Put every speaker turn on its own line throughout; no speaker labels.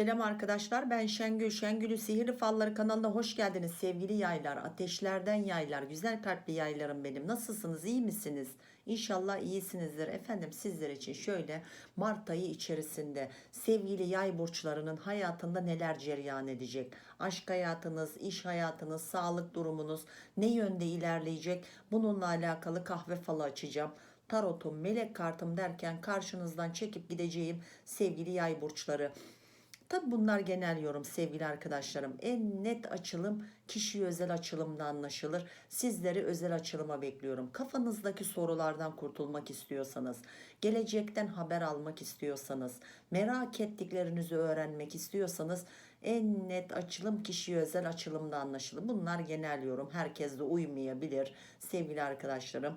Selam arkadaşlar ben Şengül. Şengül'ü Sihirli Falları kanalına hoş geldiniz sevgili yaylar. Ateşlerden yaylar. Güzel kalpli yaylarım benim. Nasılsınız? iyi misiniz? İnşallah iyisinizdir. Efendim sizler için şöyle Mart ayı içerisinde sevgili yay burçlarının hayatında neler cereyan edecek? Aşk hayatınız, iş hayatınız, sağlık durumunuz ne yönde ilerleyecek? Bununla alakalı kahve falı açacağım tarotum, melek kartım derken karşınızdan çekip gideceğim sevgili yay burçları. Tabi bunlar genel yorum sevgili arkadaşlarım. En net açılım kişi özel açılımda anlaşılır. Sizleri özel açılıma bekliyorum. Kafanızdaki sorulardan kurtulmak istiyorsanız, gelecekten haber almak istiyorsanız, merak ettiklerinizi öğrenmek istiyorsanız en net açılım kişi özel açılımda anlaşılır. Bunlar genel yorum. Herkes de uymayabilir sevgili arkadaşlarım.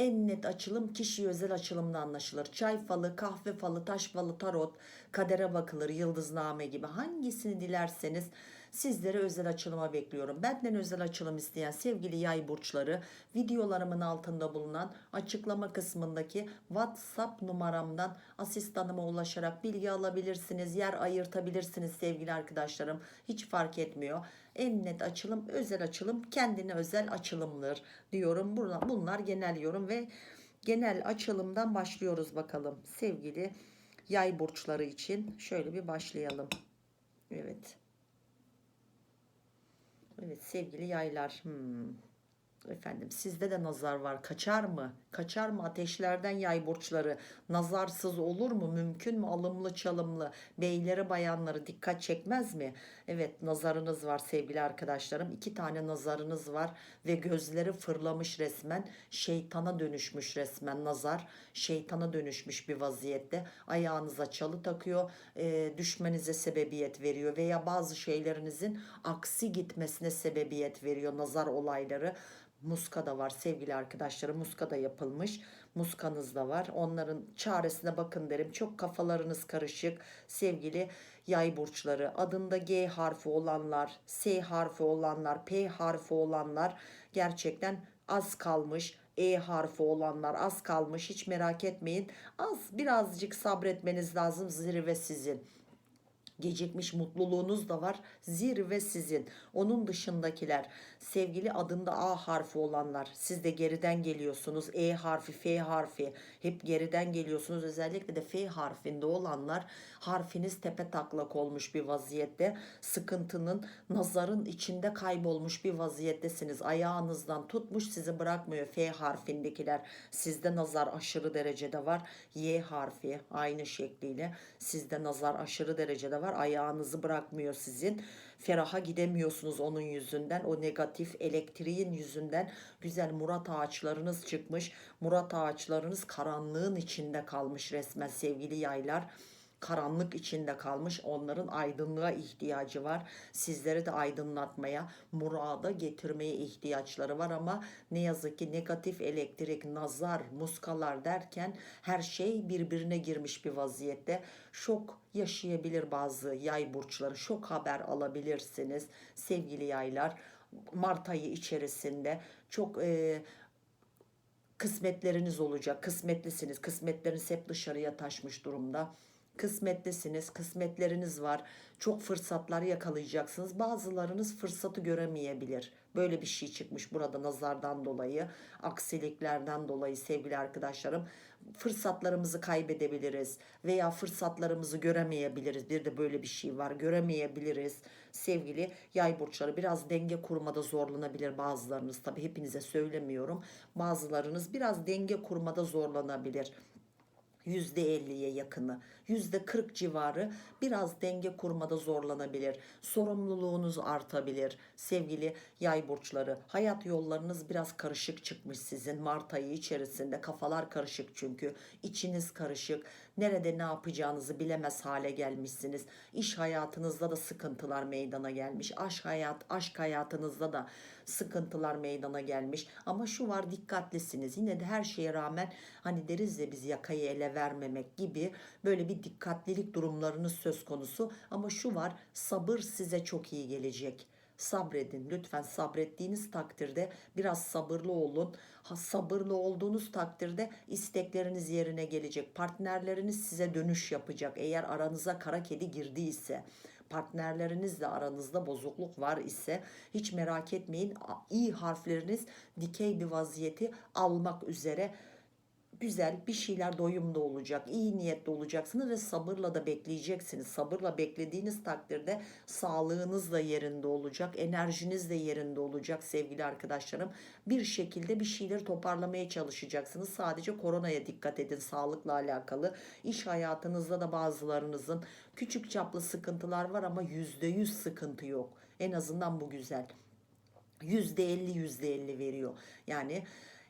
En net açılım kişi özel açılımda anlaşılır. Çay falı, kahve falı, taş falı, tarot, kadere bakılır, yıldızname gibi hangisini dilerseniz sizlere özel açılıma bekliyorum. Benden özel açılım isteyen sevgili yay burçları videolarımın altında bulunan açıklama kısmındaki WhatsApp numaramdan asistanıma ulaşarak bilgi alabilirsiniz. Yer ayırtabilirsiniz sevgili arkadaşlarım. Hiç fark etmiyor. En net açılım özel açılım kendine özel açılımdır diyorum. Bunlar, genel yorum ve genel açılımdan başlıyoruz bakalım. Sevgili yay burçları için şöyle bir başlayalım. Evet. Evet sevgili yaylar. Hmm. Efendim sizde de nazar var. Kaçar mı? Kaçar mı ateşlerden yay burçları? Nazarsız olur mu? Mümkün mü? Alımlı çalımlı. Beyleri bayanları dikkat çekmez mi? Evet nazarınız var sevgili arkadaşlarım. İki tane nazarınız var ve gözleri fırlamış resmen. Şeytana dönüşmüş resmen nazar. Şeytana dönüşmüş bir vaziyette. Ayağınıza çalı takıyor. E, düşmenize sebebiyet veriyor veya bazı şeylerinizin aksi gitmesine sebebiyet veriyor nazar olayları. Muska da var sevgili arkadaşlarım. Muska da yapılmış. Muskanız da var. Onların çaresine bakın derim. Çok kafalarınız karışık sevgili yay burçları. Adında G harfi olanlar, S harfi olanlar, P harfi olanlar gerçekten az kalmış. E harfi olanlar az kalmış. Hiç merak etmeyin. Az birazcık sabretmeniz lazım. Zirve sizin gecikmiş mutluluğunuz da var. Zirve sizin. Onun dışındakiler sevgili adında A harfi olanlar siz de geriden geliyorsunuz. E harfi, F harfi hep geriden geliyorsunuz. Özellikle de F harfinde olanlar harfiniz tepe taklak olmuş bir vaziyette. Sıkıntının, nazarın içinde kaybolmuş bir vaziyettesiniz. Ayağınızdan tutmuş sizi bırakmıyor F harfindekiler. Sizde nazar aşırı derecede var. Y harfi aynı şekliyle sizde nazar aşırı derecede var. Ayağınızı bırakmıyor sizin. Feraha gidemiyorsunuz onun yüzünden. O negatif elektriğin yüzünden güzel murat ağaçlarınız çıkmış. Murat ağaçlarınız karanlığın içinde kalmış resmen sevgili yaylar karanlık içinde kalmış onların aydınlığa ihtiyacı var. Sizleri de aydınlatmaya, murada getirmeye ihtiyaçları var ama ne yazık ki negatif elektrik, nazar, muskalar derken her şey birbirine girmiş bir vaziyette. Şok yaşayabilir bazı yay burçları. Şok haber alabilirsiniz sevgili yaylar. Mart ayı içerisinde çok e, kısmetleriniz olacak. Kısmetlisiniz. Kısmetleriniz hep dışarıya taşmış durumda kısmetlisiniz, kısmetleriniz var. Çok fırsatlar yakalayacaksınız. Bazılarınız fırsatı göremeyebilir. Böyle bir şey çıkmış burada nazardan dolayı, aksiliklerden dolayı sevgili arkadaşlarım. Fırsatlarımızı kaybedebiliriz veya fırsatlarımızı göremeyebiliriz. Bir de böyle bir şey var. Göremeyebiliriz sevgili yay burçları. Biraz denge kurmada zorlanabilir bazılarınız. Tabii hepinize söylemiyorum. Bazılarınız biraz denge kurmada zorlanabilir. %50'ye yakını, %40 civarı biraz denge kurmada zorlanabilir. Sorumluluğunuz artabilir. Sevgili yay burçları, hayat yollarınız biraz karışık çıkmış sizin Mart ayı içerisinde. Kafalar karışık çünkü. içiniz karışık. Nerede ne yapacağınızı bilemez hale gelmişsiniz. İş hayatınızda da sıkıntılar meydana gelmiş. Aşk hayat, aşk hayatınızda da sıkıntılar meydana gelmiş. Ama şu var dikkatlisiniz. Yine de her şeye rağmen hani deriz ya biz yakayı ele vermemek gibi böyle bir dikkatlilik durumlarınız söz konusu. Ama şu var sabır size çok iyi gelecek Sabredin lütfen sabrettiğiniz takdirde biraz sabırlı olun. Ha, sabırlı olduğunuz takdirde istekleriniz yerine gelecek. Partnerleriniz size dönüş yapacak. Eğer aranıza kara kedi girdiyse partnerlerinizle aranızda bozukluk var ise hiç merak etmeyin. İyi harfleriniz dikey bir vaziyeti almak üzere güzel bir şeyler doyumda olacak. iyi niyetli olacaksınız ve sabırla da bekleyeceksiniz. Sabırla beklediğiniz takdirde sağlığınız da yerinde olacak. Enerjiniz de yerinde olacak sevgili arkadaşlarım. Bir şekilde bir şeyleri toparlamaya çalışacaksınız. Sadece koronaya dikkat edin sağlıkla alakalı. İş hayatınızda da bazılarınızın küçük çaplı sıkıntılar var ama %100 sıkıntı yok. En azından bu güzel. %50 %50 veriyor. Yani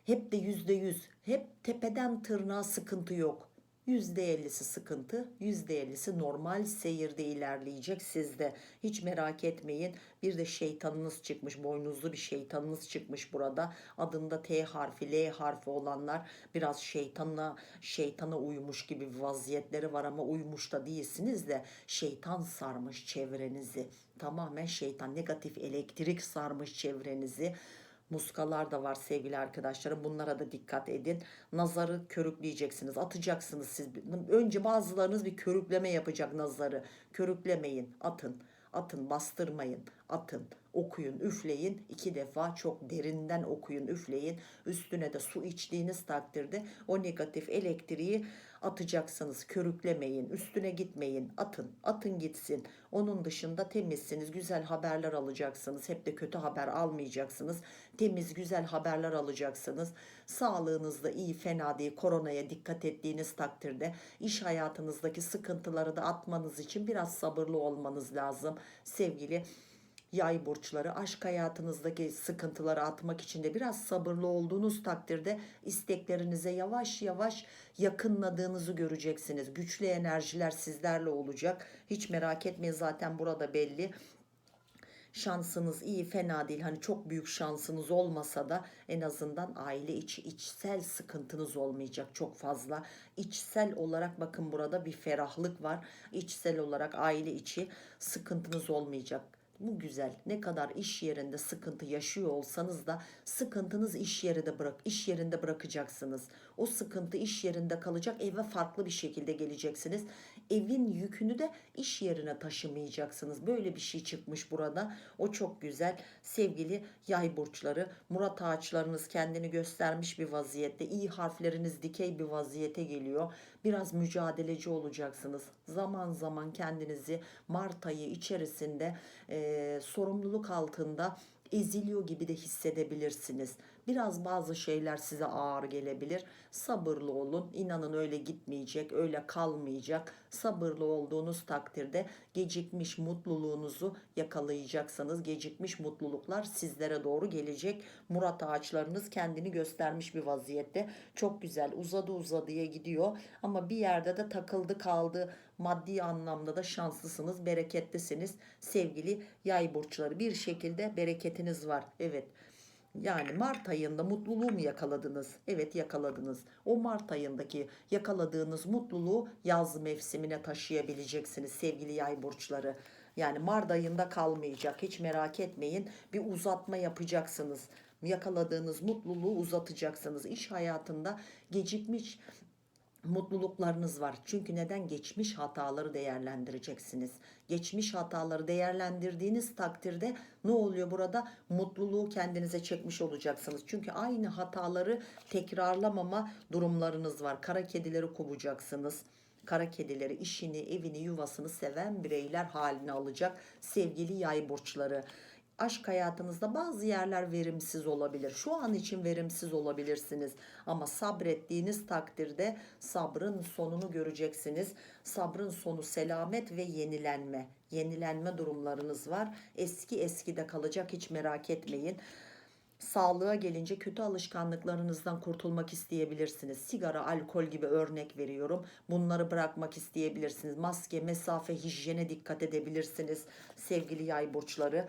hep de yüzde yüz, hep tepeden tırnağa sıkıntı yok. Yüzde ellisi sıkıntı, yüzde ellisi normal seyirde ilerleyecek sizde. Hiç merak etmeyin. Bir de şeytanınız çıkmış, boynuzlu bir şeytanınız çıkmış burada. Adında T harfi, L harfi olanlar biraz şeytana, şeytana uymuş gibi bir vaziyetleri var ama uymuş da değilsiniz de şeytan sarmış çevrenizi. Tamamen şeytan, negatif elektrik sarmış çevrenizi muskalar da var sevgili arkadaşlarım. Bunlara da dikkat edin. Nazarı körükleyeceksiniz. Atacaksınız siz. Önce bazılarınız bir körükleme yapacak nazarı. Körüklemeyin. Atın. Atın bastırmayın. Atın. Okuyun, üfleyin. iki defa çok derinden okuyun, üfleyin. Üstüne de su içtiğiniz takdirde o negatif elektriği atacaksınız. Körüklemeyin, üstüne gitmeyin. Atın, atın gitsin. Onun dışında temizsiniz. Güzel haberler alacaksınız. Hep de kötü haber almayacaksınız. Temiz, güzel haberler alacaksınız. Sağlığınızda iyi, fena değil. Koronaya dikkat ettiğiniz takdirde iş hayatınızdaki sıkıntıları da atmanız için biraz sabırlı olmanız lazım. Sevgili yay burçları aşk hayatınızdaki sıkıntıları atmak için de biraz sabırlı olduğunuz takdirde isteklerinize yavaş yavaş yakınladığınızı göreceksiniz. Güçlü enerjiler sizlerle olacak. Hiç merak etmeyin zaten burada belli. Şansınız iyi fena değil. Hani çok büyük şansınız olmasa da en azından aile içi içsel sıkıntınız olmayacak çok fazla. İçsel olarak bakın burada bir ferahlık var. İçsel olarak aile içi sıkıntınız olmayacak bu güzel. Ne kadar iş yerinde sıkıntı yaşıyor olsanız da sıkıntınız iş yerinde bırak iş yerinde bırakacaksınız. O sıkıntı iş yerinde kalacak. Eve farklı bir şekilde geleceksiniz. Evin yükünü de iş yerine taşımayacaksınız. Böyle bir şey çıkmış burada. O çok güzel. Sevgili yay burçları, Murat ağaçlarınız kendini göstermiş bir vaziyette. İyi harfleriniz dikey bir vaziyete geliyor. Biraz mücadeleci olacaksınız. Zaman zaman kendinizi Mart ayı içerisinde e, sorumluluk altında eziliyor gibi de hissedebilirsiniz. Biraz bazı şeyler size ağır gelebilir. Sabırlı olun. İnanın öyle gitmeyecek, öyle kalmayacak. Sabırlı olduğunuz takdirde gecikmiş mutluluğunuzu yakalayacaksınız. Gecikmiş mutluluklar sizlere doğru gelecek. Murat ağaçlarınız kendini göstermiş bir vaziyette. Çok güzel uzadı uzadıya gidiyor ama bir yerde de takıldı kaldı. Maddi anlamda da şanslısınız, bereketlisiniz. Sevgili yay burçları bir şekilde bereketiniz var. Evet. Yani Mart ayında mutluluğu mu yakaladınız? Evet yakaladınız. O Mart ayındaki yakaladığınız mutluluğu yaz mevsimine taşıyabileceksiniz sevgili yay burçları. Yani Mart ayında kalmayacak. Hiç merak etmeyin. Bir uzatma yapacaksınız. Yakaladığınız mutluluğu uzatacaksınız. İş hayatında gecikmiş mutluluklarınız var. Çünkü neden geçmiş hataları değerlendireceksiniz. Geçmiş hataları değerlendirdiğiniz takdirde ne oluyor burada? Mutluluğu kendinize çekmiş olacaksınız. Çünkü aynı hataları tekrarlamama durumlarınız var. Kara kedileri kovacaksınız kara kedileri işini, evini, yuvasını seven bireyler haline alacak sevgili yay burçları aşk hayatınızda bazı yerler verimsiz olabilir. Şu an için verimsiz olabilirsiniz ama sabrettiğiniz takdirde sabrın sonunu göreceksiniz. Sabrın sonu selamet ve yenilenme. Yenilenme durumlarınız var. Eski eskide kalacak hiç merak etmeyin. Sağlığa gelince kötü alışkanlıklarınızdan kurtulmak isteyebilirsiniz. Sigara, alkol gibi örnek veriyorum. Bunları bırakmak isteyebilirsiniz. Maske, mesafe, hijyene dikkat edebilirsiniz sevgili yay burçları.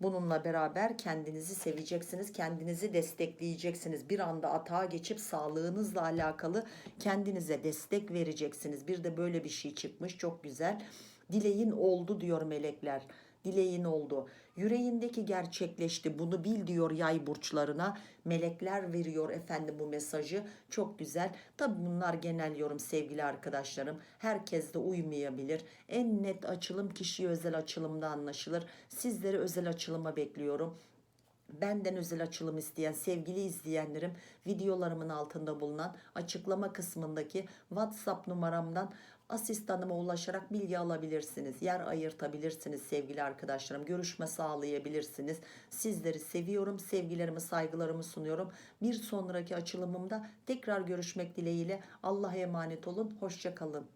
Bununla beraber kendinizi seveceksiniz, kendinizi destekleyeceksiniz. Bir anda atağa geçip sağlığınızla alakalı kendinize destek vereceksiniz. Bir de böyle bir şey çıkmış çok güzel. Dileğin oldu diyor melekler. dileğin oldu. Yüreğindeki gerçekleşti. Bunu bil diyor yay burçlarına. Melekler veriyor efendim bu mesajı. Çok güzel. Tabi bunlar genel yorum sevgili arkadaşlarım. Herkes de uymayabilir. En net açılım kişiye özel açılımda anlaşılır. Sizleri özel açılıma bekliyorum. Benden özel açılım isteyen sevgili izleyenlerim videolarımın altında bulunan açıklama kısmındaki WhatsApp numaramdan asistanıma ulaşarak bilgi alabilirsiniz. Yer ayırtabilirsiniz sevgili arkadaşlarım. Görüşme sağlayabilirsiniz. Sizleri seviyorum. Sevgilerimi, saygılarımı sunuyorum. Bir sonraki açılımımda tekrar görüşmek dileğiyle. Allah'a emanet olun. Hoşçakalın.